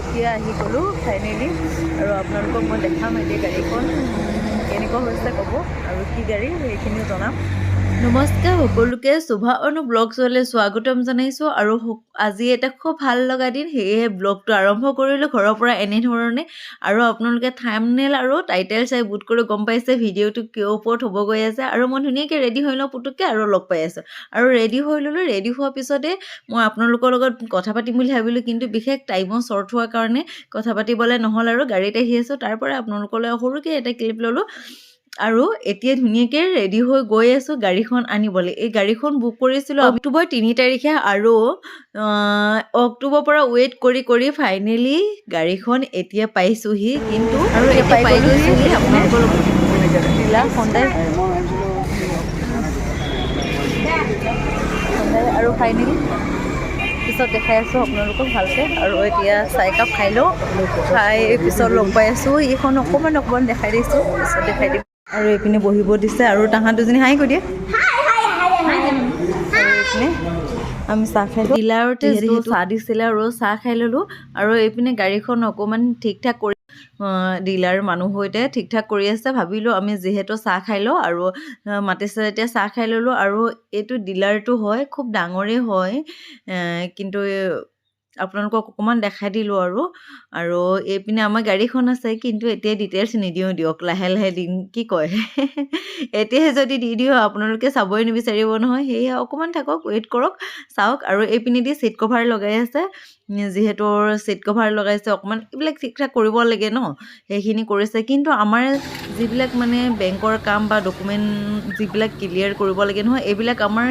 এতিয়া আহি গ'লোঁ ফাইনেলি আৰু আপোনালোকক মই দেখাম এতিয়া গাড়ীখন কেনেকুৱা হৈছে ক'ব আৰু কি গাড়ী সেইখিনিও জনাম। নমস্কাৰ সকলোকে শোভা অনু ব্লগ চোৱালৈ স্বাগতম জনাইছোঁ আৰু আজি এটা খুব ভাল লগা দিন সেয়েহে ব্লগটো আৰম্ভ কৰিলোঁ ঘৰৰ পৰা এনেধৰণে। আৰু আপোনালোকে থামনেল আৰু টাইটেল চাই বুট কৰি গম পাইছে ভিডিঅ'টো কিয় ওপৰত হ'ব গৈ আছে। আৰু মই ধুনীয়াকৈ ৰেডি হৈ লওঁ পুতুককৈ আৰু লগ পাই আছোঁ। আৰু ৰেডি হৈ ল'লোঁ ৰেডি হোৱাৰ পিছতে মই আপোনালোকৰ লগত কথা পাতিম বুলি ভাবিলোঁ কিন্তু বিশেষ টাইমো শ্বৰ্ট হোৱাৰ কাৰণে কথা পাতিবলৈ নহ'ল আৰু গাড়ীত আহি আছোঁ। তাৰ পৰা আপোনালোকলৈ সৰুকৈ এটা ক্লিপ ল'লোঁ। আৰু এতিয়া ধুনীয়াকৈ ৰেডি হৈ গৈ আছোঁ গাড়ীখন আনিবলৈ। এই গাড়ীখন বুক কৰিছিলোঁ অক্টোবৰ তিনি তাৰিখে আৰু আহ, অক্টোবৰৰ পৰা ৱেইট কৰি কৰি ফাইনেলি গাড়ীখন এতিয়া পাইছোঁহি কিন্তু আৰু এতিয়া পাই গৈছোঁহি আপোনালোকৰ নীলা সন্দাই। সন্দাই আৰু ফাইনেলি পিছত দেখাই আছোঁ আপোনালোকক ভালকৈ আৰু এতিয়া চাহ একাপ খাই লওঁ। খাই পিছত লগ পাই আছোঁ। এইখন অকণমান অকণমান দেখাই দিছোঁ পিছত দেখাই দিম। আৰু এইপিনে বহিব দিছে আৰু তাহাঁত দুজনী। হাই কৈ দিয়ে আমি চাহ খাই ডিলাৰতে যিহেতু চাহ দিছিলে আৰু চাহ খাই ল'লোঁ। আৰু এইপিনে গাড়ীখন অকণমান ঠিক ঠাক কৰি ডিলাৰ মানুহ সৈতে ঠিক ঠাক কৰি আছে। ভাবিলোঁ আমি যিহেতু চাহ খাই লওঁ আৰু মাতিছে যেতিয়া চাহ খাই ল'লোঁ। আৰু এইটো ডিলাৰটো হয় খুব ডাঙৰেই হয়। কিন্তু আপোনালোকক অকণমান দেখাই দিলোঁ আৰু আৰু এইপিনে আমাৰ গাড়ীখন আছে কিন্তু এতিয়া ডিটেইলছ নিদিওঁ দিয়ক লাহে লাহে দিম কি কয়? এতিয়াহে যদি দি দিওঁ আপোনালোকে চাবই নিবিচাৰিব নহয় সেয়ে অকণমান থাকক ৱেইট কৰক চাওক আৰু এইপিনেদি ছিট কভাৰ লগাই আছে যিহেতু ছিট কভাৰ লগাইছে অকণমান এইবিলাক ঠিক ঠাক কৰিব লাগে ন সেইখিনি কৰিছে কিন্তু আমাৰ যিবিলাক মানে বেংকৰ কাম বা ডকুমেণ্ট যিবিলাক ক্লিয়াৰ কৰিব লাগে নহয় এইবিলাক আমাৰ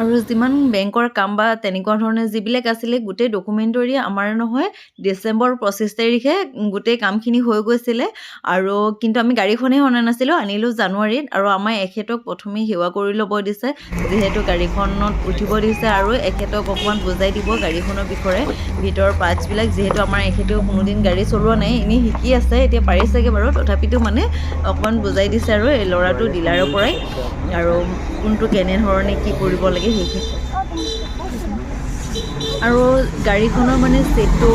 আৰু যিমান বেংকৰ কাম বা তেনেকুৱা ধৰণৰ যিবিলাক আছিলে গোটেই ডকুমেণ্টৰি আমাৰ নহয় ডিচেম্বৰ পঁচিছ তাৰিখে গোটেই কামখিনি হৈ গৈছিলে। আৰু কিন্তু আমি গাড়ীখনেই অনা নাছিলোঁ আনিলোঁ জানুৱাৰীত আৰু আমাৰ এখেতক প্ৰথমে সেৱা কৰি ল'ব দিছে যিহেতু গাড়ীখনত উঠিব দিছে আৰু এখেতক অকণমান বুজাই দিব গাড়ীখনৰ বিষয়ে। ভিতৰৰ পাৰ্টছবিলাক যিহেতু আমাৰ এখেতেও কোনোদিন গাড়ী চলোৱা নাই এনেই শিকি আছে এতিয়া পাৰিছেগৈ বাৰু। তথাপিতো মানে অকণমান বুজাই দিছে আৰু এই ল'ৰাটো ডিলাৰৰ পৰাই। আৰু কোনটো কেনেধৰণে কি কৰিব লাগে। সেইখিনি আৰু গাড়ীখনৰ মানে ছিটটো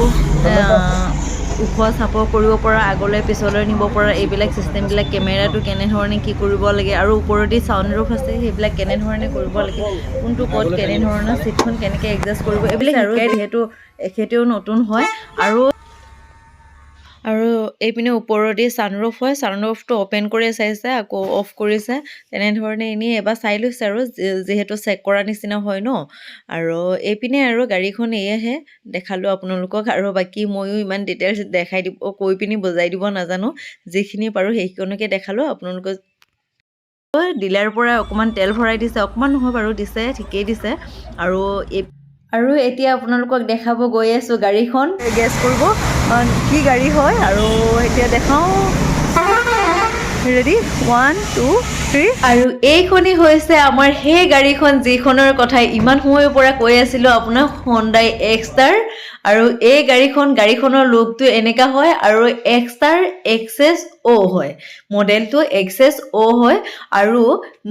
ওখোৱা চাপৰ কৰিব পৰা, আগলৈ পিছলৈ নিব পৰা, এইবিলাক ছিষ্টেমবিলাক কেমেৰাটো কেনেধৰণে কি কৰিব লাগে, আৰু ওপৰতে চাউণ্ড ৰুফ আছে, সেইবিলাক কেনেধৰণে কৰিব লাগে, কোনটো ক'ত কেনেধৰণৰ ছিটখন কেনেকৈ এডজাষ্ট কৰিব, এইবিলাক আৰু যিহেতু এখেতেও নতুন হয়, আৰু আৰু এইপিনে ওপৰতে ছানৰুফ হয়। ছানৰুফটো অ'পেন কৰি চাইছে আকৌ অফ কৰিছে। তেনেধৰণে এনেই এবাৰ চাই লৈছে আৰু যিহেতু চেক কৰা নিচিনা হয় ন। আৰু এইপিনে আৰু গাড়ীখন এয়াহে। দেখালোঁ আপোনালোকক আৰু বাকী ময়ো ইমান ডিটেইলছ দেখাই দিব কৈ পিনি বুজাই দিব নাজানো। যিখিনি পাৰোঁ সেইখিনিকে দেখালোঁ। আপোনালোকক ডিলাৰৰ পৰা অকণমান তেল ভৰাই দিছে। অকণমান নহয় বাৰু দিছে ঠিকেই দিছে। আৰু এই আৰু এতিয়া আপোনালোকক দেখাব গৈ আছোঁ গাড়ীখন। গেছ কৰিব। কি গাড়ী হয় আৰু এতিয়া দেখাওঁ। ৰেডি ওৱান টু আৰু এইখনেই হৈছে আমাৰ সেই গাড়ীখন যিখনৰ কথা ইমান সময়ৰ পৰা কৈ আছিলোঁ আপোনাক হণ্ডাই এক্সটাৰ আৰু এই গাড়ীখন গাড়ীখনৰ লুকটো এনেকুৱা হয় আৰু এক্সটাৰ এক্সেছ অ' হয়। মডেলটো এক্সেছ অ' হয় আৰু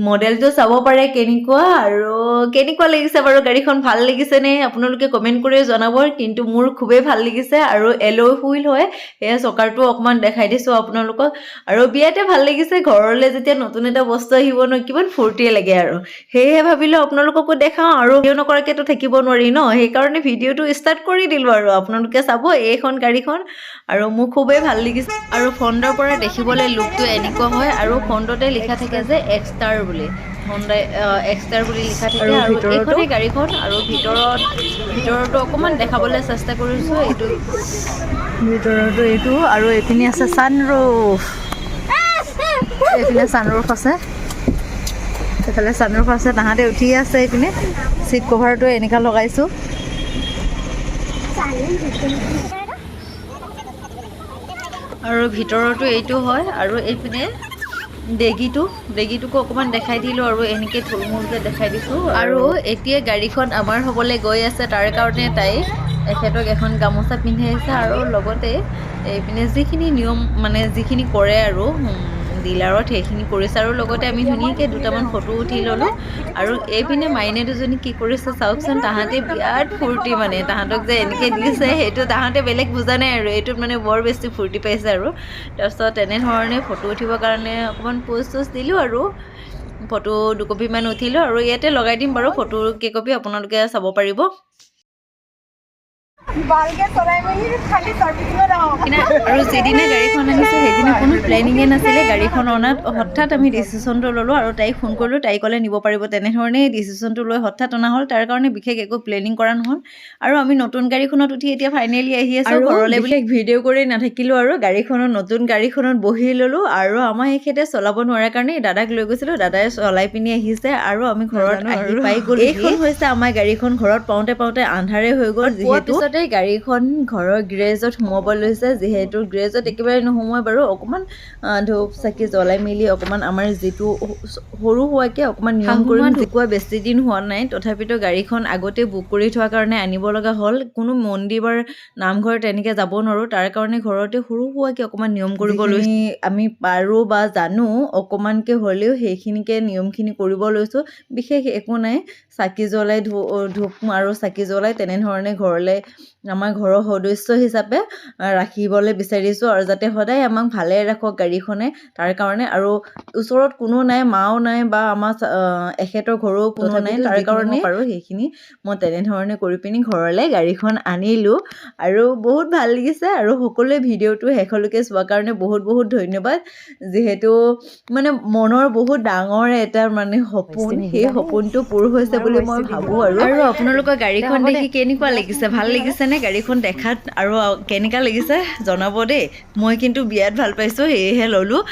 মডেলটো চাব পাৰে কেনেকুৱা আৰু কেনেকুৱা লাগিছে বাৰু গাড়ীখন ভাল লাগিছেনে? আপোনালোকে কমেণ্ট কৰি জনাব কিন্তু মোৰ খুবেই ভাল লাগিছে আৰু এলৈ হুইল হয়। সেয়া চকাৰটো অকণমান দেখাই দিছোঁ আপোনালোকক। আৰু বিয়াতে ভাল লাগিছে ঘৰলৈ যেতিয়া নতুন এটা বস্তু আহিব ন কিমান ফূৰ্তিয়ে লাগে আৰু। সেয়েহে ভাবিলোঁ আপোনালোককো দেখাওঁ আৰু ভিডিঅ' নকৰাকৈতো থাকিব নোৱাৰি ন সেইকাৰণে ভিডিঅ'টো ষ্টাৰ্ট কৰি দিলোঁ আৰু। আপোনালোকে চাব এইখন গাড়ীখন আৰু মোৰ খুবেই ভালো লাগিছে। আৰু ফ্ৰণ্টৰ পৰা দেখিবলৈ লুকটো এনেকুৱা হয় আৰু ফ্ৰণ্টতে লিখা থাকে যে এক্সটাৰ বুলি। হণ্ডাই এক্সটাৰ বুলি লিখা থাকে আৰু এইখনেই গাড়ীখন আৰু ভিতৰত ভিতৰতো অকণমান দেখাবলৈ চেষ্টা কৰিছোঁ এইটো ভিতৰতো এইটো আৰু এইপিনে আছে ছানৰুফ এইপিনে ছানৰুফ আছে। এইফালে ছানৰুফ আছে তাহাঁতে উঠি আছে এইপিনে। ছিট কভাৰটো এনেকুৱা লগাইছোঁ। আৰু ভিতৰতো এইটো হয় আৰু এইপিনে ডেগিটো ডেগিটোকো অকণমান দেখাই দিলোঁ আৰু এনেকৈ থুলমূলকৈ দেখাই দিছোঁ। আৰু এতিয়া গাড়ীখন আমাৰ হ'বলৈ গৈ আছে তাৰ কাৰণে তাই এখেতক এখন গামোচা পিন্ধাইছে আৰু লগতে এইপিনে যিখিনি নিয়ম মানে যিখিনি কৰে আৰু উম, ডিলাৰত সেইখিনি কৰিছে আৰু লগতে আমি ধুনীয়াকৈ দুটামান ফটো উঠি ল'লোঁ। আৰু এইপিনে মাইনে দুজনী কি কৰিছে চাওকচোন তাহাঁতে বিৰাট ফূৰ্তি মানে। তাহাঁতক যে এনেকৈ দিছে সেইটো তাহাঁতে বেলেগ বুজা নাই আৰু। এইটোত মানে বৰ বেছি ফূৰ্তি পাইছে আৰু। তাৰপিছত তেনেধৰণে ফটো উঠিবৰ কাৰণে অকণমান পোষ্ট চোষ্ট দিলোঁ আৰু ফটো দুকপিমান উঠিলোঁ। আৰু ইয়াতে লগাই দিম বাৰু ফটো কেইকপি আপোনালোকে চাব পাৰিব। আৰু যিদিনা গাড়ীখন আনিছোঁ সেইদিনা কোনো প্লেনিঙে নাছিলে গাড়ীখন অনাত হঠাৎ আমি ডিচিশ্যনটো ল'লোঁ আৰু তাইক ফোন কৰিলোঁ তাই ক'লে নিব পাৰিব তেনেধৰণেই ডিচিশ্যনটো লৈ হঠাৎ অনা হ'ল। তাৰ কাৰণে বিশেষ একো প্লেনিং কৰা নহ'ল। আৰু আমি নতুন গাড়ীখনত উঠি এতিয়া ফাইনেলি আহি আছোঁ ঘৰলৈ বিশেষ ভিডিঅ' কৰি নাথাকিলোঁ আৰু গাড়ীখনত নতুন গাড়ীখনত বহি ল'লোঁ আৰু আমাৰ এখেতে চলাব নোৱাৰে কাৰণে দাদাক লৈ গৈছিলোঁ দাদাই চলাই পিনি আহিছে আৰু আমি ঘৰত আহি পাই গ'লো এইখন হৈছে আমাৰ গাড়ীখন ঘৰত পাওঁতে পাওঁতে আন্ধাৰে হৈ গ'ল যিহেতু। পিছতে গাড়ীখন ঘৰৰ গ্ৰেজত সোমাব লৈছে। যিহেতু গ্ৰেজত একেবাৰে নোসোমোৱাই বাৰু অকণমান ধূপ চাকি জ্বলাই মেলি অকণমান আমাৰ যিটো সৰু হোৱাকৈ অকণমান নিয়ম কৰি ঢুকোৱা বেছি দিন হোৱা নাই। তথাপিতো গাড়ীখন আগতে বুক কৰি থোৱাৰ কাৰণে আনিব লগা হ'ল। কোনো মন্দিৰ বা নামঘৰ তেনেকৈ যাব নোৱাৰোঁ। তাৰ কাৰণে ঘৰতে সৰু সুৰাকৈ অকণমান নিয়ম কৰিব লৈছোঁ। আমি পাৰোঁ বা জানো অকণমানকৈ হ'লেও সেইখিনিকে নিয়মখিনি কৰিব লৈছোঁ। বিশেষ একো নাই। চাকি জ্বলাই ধূপ আৰু চাকি জ্বলাই তেনেধৰণে ঘৰলৈ আমাৰ ঘৰৰ সদস্য হিচাপে ৰাখিবলৈ বিচাৰিছোঁ আৰু যাতে সদায় আমাক ভালে ৰাখক গাড়ীখনে। তাৰ কাৰণে আৰু ওচৰত কোনো নাই মাও নাই বা আমাৰ এখেতৰ ঘৰো কোনো নাই। তাৰ কাৰণে পাৰোঁ সেইখিনি মই তেনেধৰণে কৰি পিনি ঘৰলৈ গাড়ীখন আনিলোঁ আৰু বহুত ভাল লাগিছে আৰু সকলোৱে ভিডিঅ'টো শেষলৈকে চোৱাৰ কাৰণে বহুত বহুত ধন্যবাদ। যিহেতু মানে মনৰ বহুত ডাঙৰ এটা মানে সপোন সেই সপোনটো পূৰ হৈছে বুলি মই ভাবোঁ আৰু। আৰু আপোনালোকৰ গাড়ীখন দেখি কেনেকুৱা লাগিছে? ভাল লাগিছে নে গাড়ীখন দেখাত আৰু কেনেকুৱা লাগিছে জনাব দেই। মই কিন্তু বিৰাট ভাল পাইছোঁ সেয়েহে ল'লোঁ।